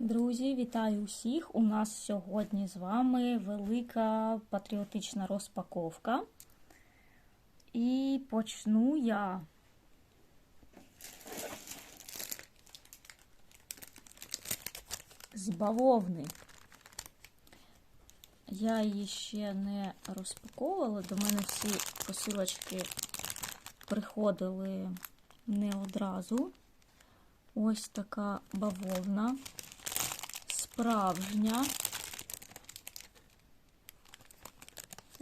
Друзі, вітаю усіх! У нас сьогодні з вами велика патріотична розпаковка. І почну я з бавовни. Я її ще не розпаковувала. До мене всі посилочки приходили не одразу. Ось така бавовна справжня.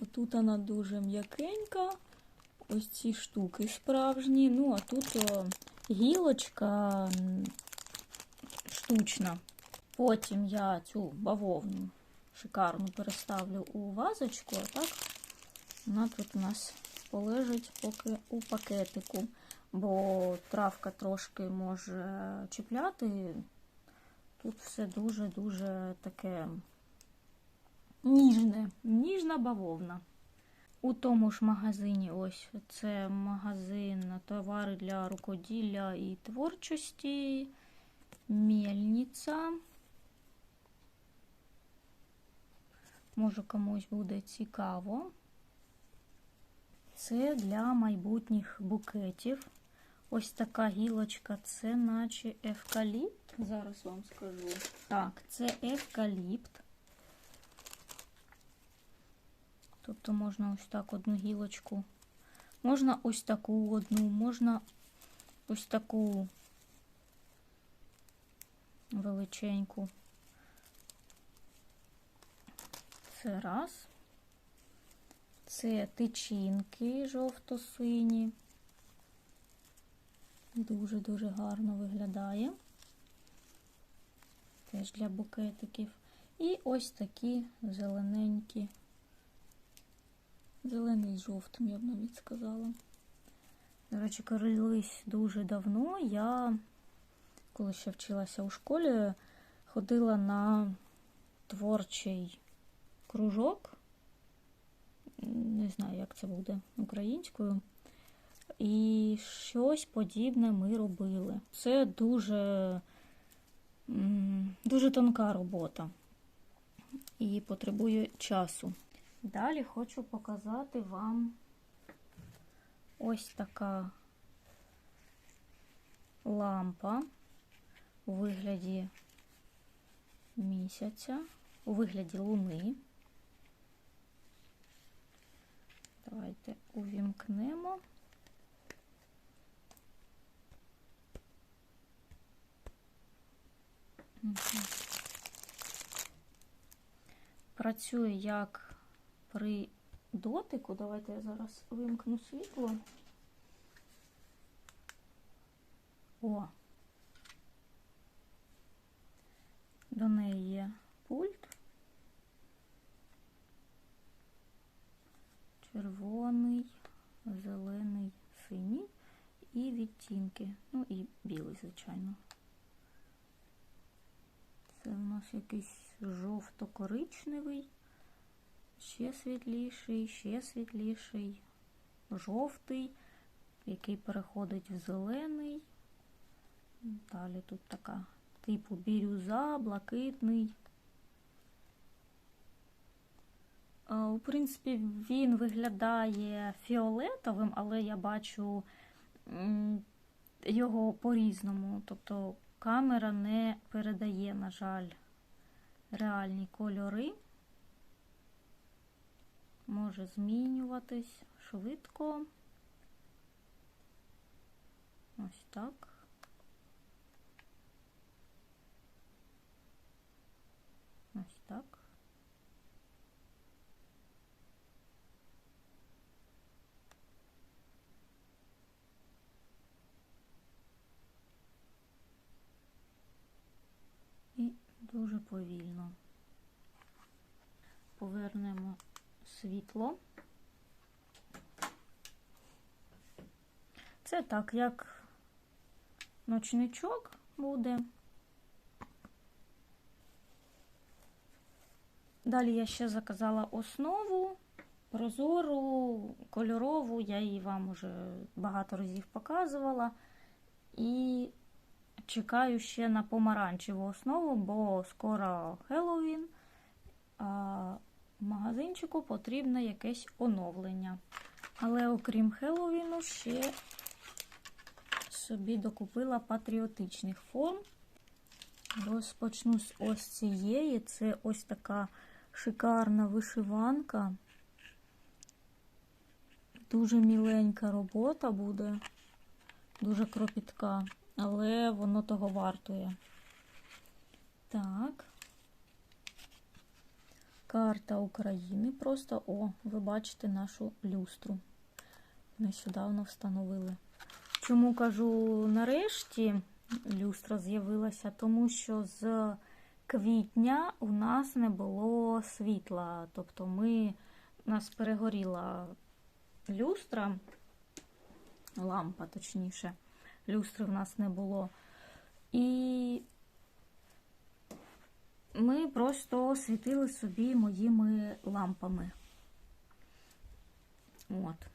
Отут вона дуже м'якенька. Ось ці штуки справжні. Ну, а тут о, гілочка штучна. Потім я цю бавовну шикарну переставлю у вазочку, а так вона тут у нас полежить поки у пакетику, бо травка трошки може чіпляти. Тут все дуже-дуже таке ніжне, ніжна бавовна. У тому ж магазині, ось це магазин товари для рукоділля і творчості, мельниця. Може, комусь буде цікаво. Це для майбутніх букетів. Ось така гілочка, це наче евкаліпт. Зараз вам скажу. Так, це евкаліпт. Тобто можна ось так одну гілочку. Можна ось таку одну, можна ось таку величеньку. Це раз. Це тичинки жовто-сині. Дуже-дуже гарно виглядає. Теж для букетиків. І ось такі зелененькі, зелений жовтим, я б навіть сказала. До речі, колись дуже давно я, коли ще вчилася у школі, ходила на творчий кружок. Не знаю, як це буде українською. І щось подібне ми робили. Це дуже, дуже тонка робота і потребує часу. Далі хочу показати вам ось така лампа у вигляді місяця, у вигляді луни. Давайте увімкнемо. Працює як при дотику. Давайте я зараз вимкну світло. О! До неї є пульт. Червоний, зелений, синій і відтінки. Ну і білий, звичайно. Це в нас якийсь жовто-коричневий, ще світліший, ще світліший, жовтий, який переходить в зелений. Далі тут така типу бірюза, блакитний. У принципі, він виглядає фіолетовим, але я бачу його по-різному. Тобто камера не передає, на жаль, реальні кольори. Може змінюватись швидко. Ось так. Ось так. І дуже повільно повернемо світло. Це так, як ночничок буде. Далі я ще заказала основу прозору, кольорову, я її вам уже багато разів показувала. І чекаю ще на помаранчеву основу, бо скоро Хеллоуін, а магазинчику потрібне якесь оновлення. Але окрім Хеллоуіну, ще собі докупила патріотичних форм. Розпочну з ось цієї. Це ось така шикарна вишиванка. Дуже міленька робота буде, дуже кропітка, але воно того вартує. Так. Карта України. Просто, о, ви бачите нашу люстру. Нещодавно встановили. Чому кажу нарешті люстра з'явилася? Тому що з квітня у нас не було світла. Тобто ми, у нас перегоріла люстра, лампа, точніше, люстри в нас не було. І ми просто світили собі моїми лампами. От.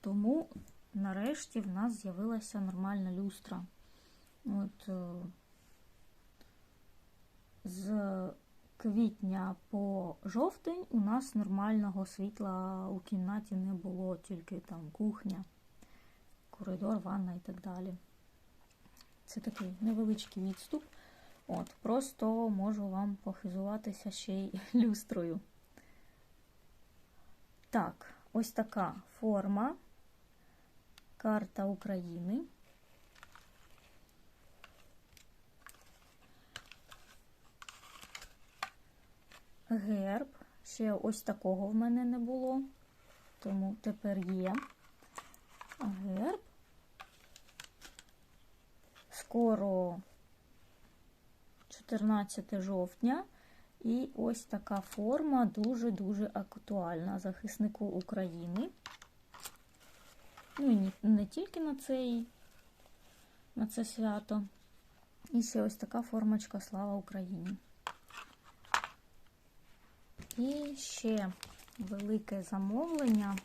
Тому нарешті в нас з'явилася нормальна люстра. От е, з квітня по жовтень у нас нормального світла у кімнаті не було, тільки там кухня, коридор, ванна і так далі. Це такий невеличкий відступ. От, Просто можу вам похизуватися ще й люстрою. Так, ось така форма. Карта України. Герб. Ще ось такого в мене не було, тому тепер є. Герб. Скоро 14 жовтня. І ось така форма дуже-дуже актуальна захиснику України. Ну і не тільки на цей, на це свято. І ще ось така формочка Слава Україні. І ще велике замовлення.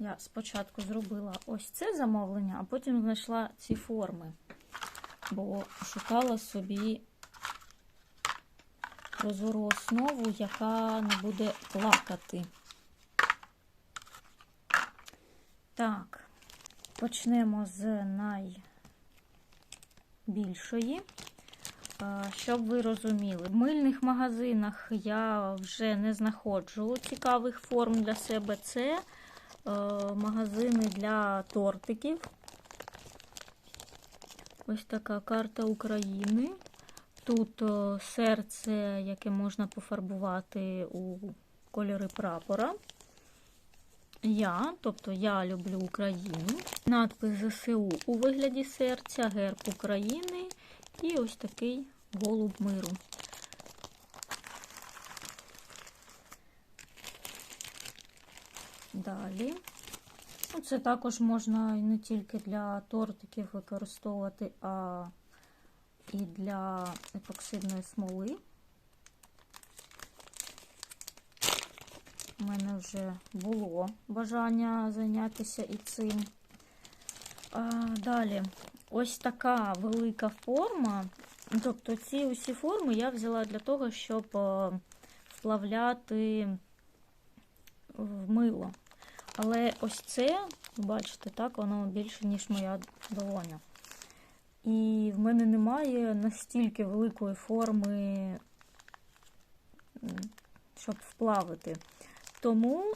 Я спочатку зробила ось це замовлення, а потім знайшла ці форми, бо шукала собі прозору основу, яка не буде плакати. Так, почнемо з найбільшої. Щоб ви розуміли, в мильних магазинах я вже не знаходжу цікавих форм для себе. Це магазини для тортиків. Ось така карта України. Тут серце, яке можна пофарбувати у кольори прапора. Я, тобто я люблю Україну. Надпис ЗСУ у вигляді серця, герб України і ось такий голуб миру. Далі. Ну, це також можна не тільки для тортиків використовувати, а і для епоксидної смоли. У мене вже було бажання зайнятися і цим. А, Далі, ось така велика форма. Тобто ці усі форми я взяла для того, щоб вплавляти в мило. Але ось це, бачите, так, воно більше, ніж моя долоня. І в мене немає настільки великої форми, щоб вплавити. Тому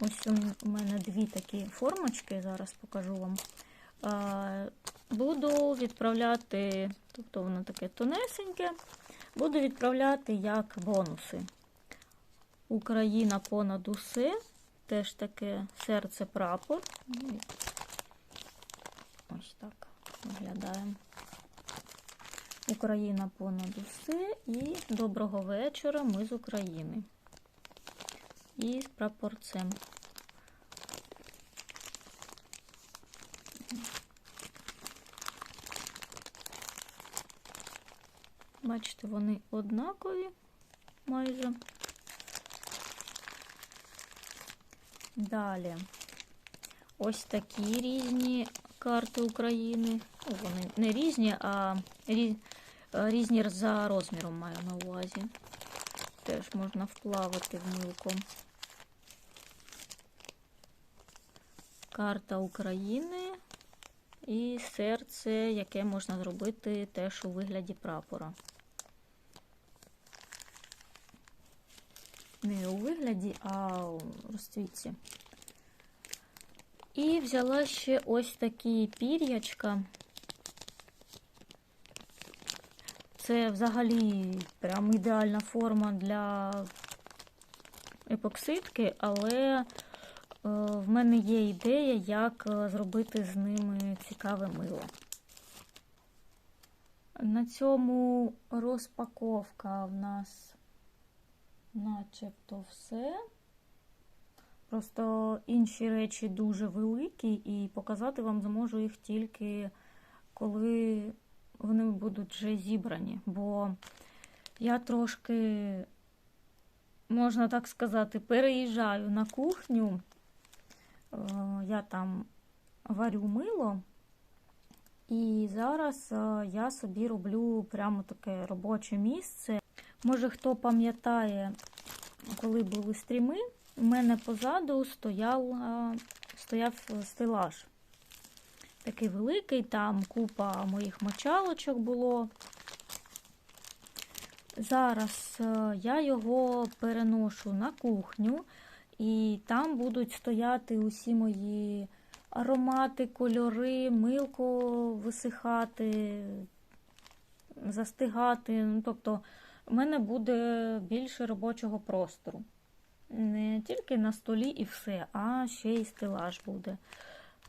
ось у мене дві такі формочки, зараз покажу вам. Буду відправляти, тобто воно таке тонесеньке, буду відправляти як бонуси. Україна понад усе. Теж таке серце прапор. Ось так виглядає. Україна понад усе. І доброго вечора ми з України. І з прапорцем. Бачите, вони однакові майже. Далі. ось такі різні карти України. Ну, вони не різні, а різні за розміром маю на увазі. Теж можна вплавити в милку. Карта України і серце, яке можна зробити теж у вигляді прапора. Не у вигляді, а у розцвітці. І взяла ще ось такі пір'ячка. Це взагалі прям ідеальна форма для епоксидки, але е, в мене є ідея, як е, зробити з ними цікаве мило. На цьому розпаковка в нас начебто все. Просто інші речі дуже великі, і показати вам зможу їх тільки коли вони будуть вже зібрані. Бо я трошки, можна так сказати, переїжджаю на кухню. Е, Я там варю мило. І зараз е, я собі роблю прямо таке робоче місце. Може, хто пам'ятає, коли були стріми, у мене позаду стояв, стояв стелаж. Такий великий, там купа моїх мочалочок було. Зараз е, я його переношу на кухню, і там будуть стояти усі мої аромати, кольори, милко висихати, застигати. Ну, тобто, в мене буде більше робочого простору. Не тільки на столі і все, а ще й стелаж буде.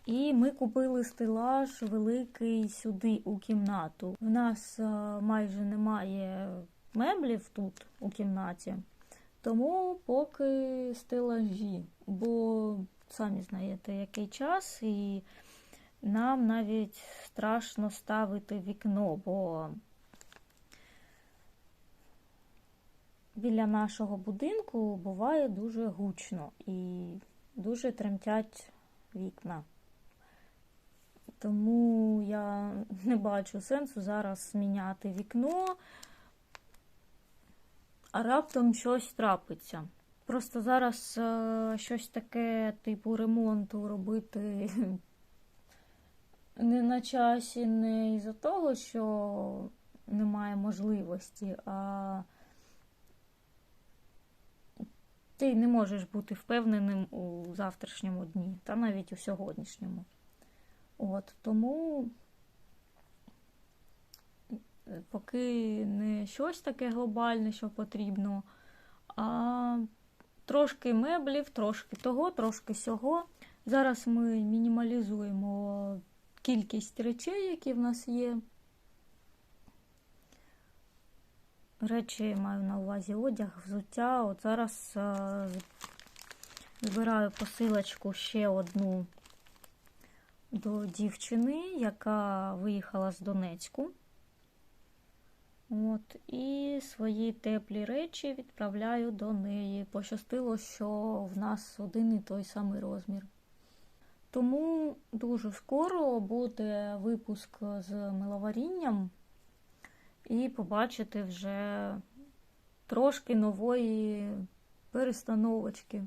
І ми купили стелаж великий сюди у кімнату. В нас е, майже немає меблів тут у кімнаті, тому поки стелажі, бо самі знаєте, який час, і нам навіть страшно ставити вікно, бо біля нашого будинку буває дуже гучно і дуже тремтять вікна. Тому я не бачу сенсу зараз міняти вікно, а раптом щось трапиться. Просто зараз е, щось таке, типу ремонту робити не на часі, не із-за того, що немає можливості, а ти не можеш бути впевненим у завтрашньому дні, та навіть у сьогоднішньому. От, тому поки не щось таке глобальне, що потрібно, а трошки меблів, трошки того, трошки сього. Зараз ми мінімалізуємо кількість речей, які в нас є. Речі маю на увазі одяг, взуття. От зараз а, збираю посилочку ще одну до дівчини, яка виїхала з Донецьку. От, І свої теплі речі відправляю до неї. Пощастило, що в нас один і той самий розмір. Тому дуже скоро буде випуск з миловарінням, і побачите вже трошки нової перестановочки.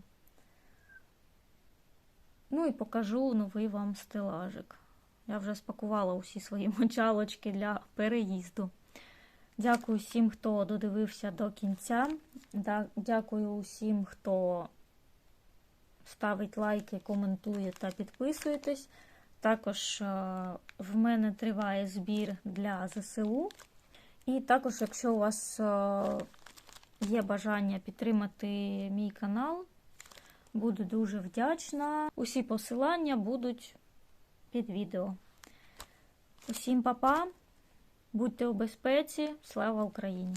Ну і покажу новий вам стелажик. Я вже спакувала усі свої мочалочки для переїзду. Дякую всім, хто додивився до кінця. Дякую усім, хто ставить лайки, коментує та підписуєтесь. Також в мене триває збір для ЗСУ. І також, якщо у вас є бажання підтримати мій канал, буду дуже вдячна. Усі посилання будуть під відео. Усім па-па! Будьте у безпеці, слава Україні!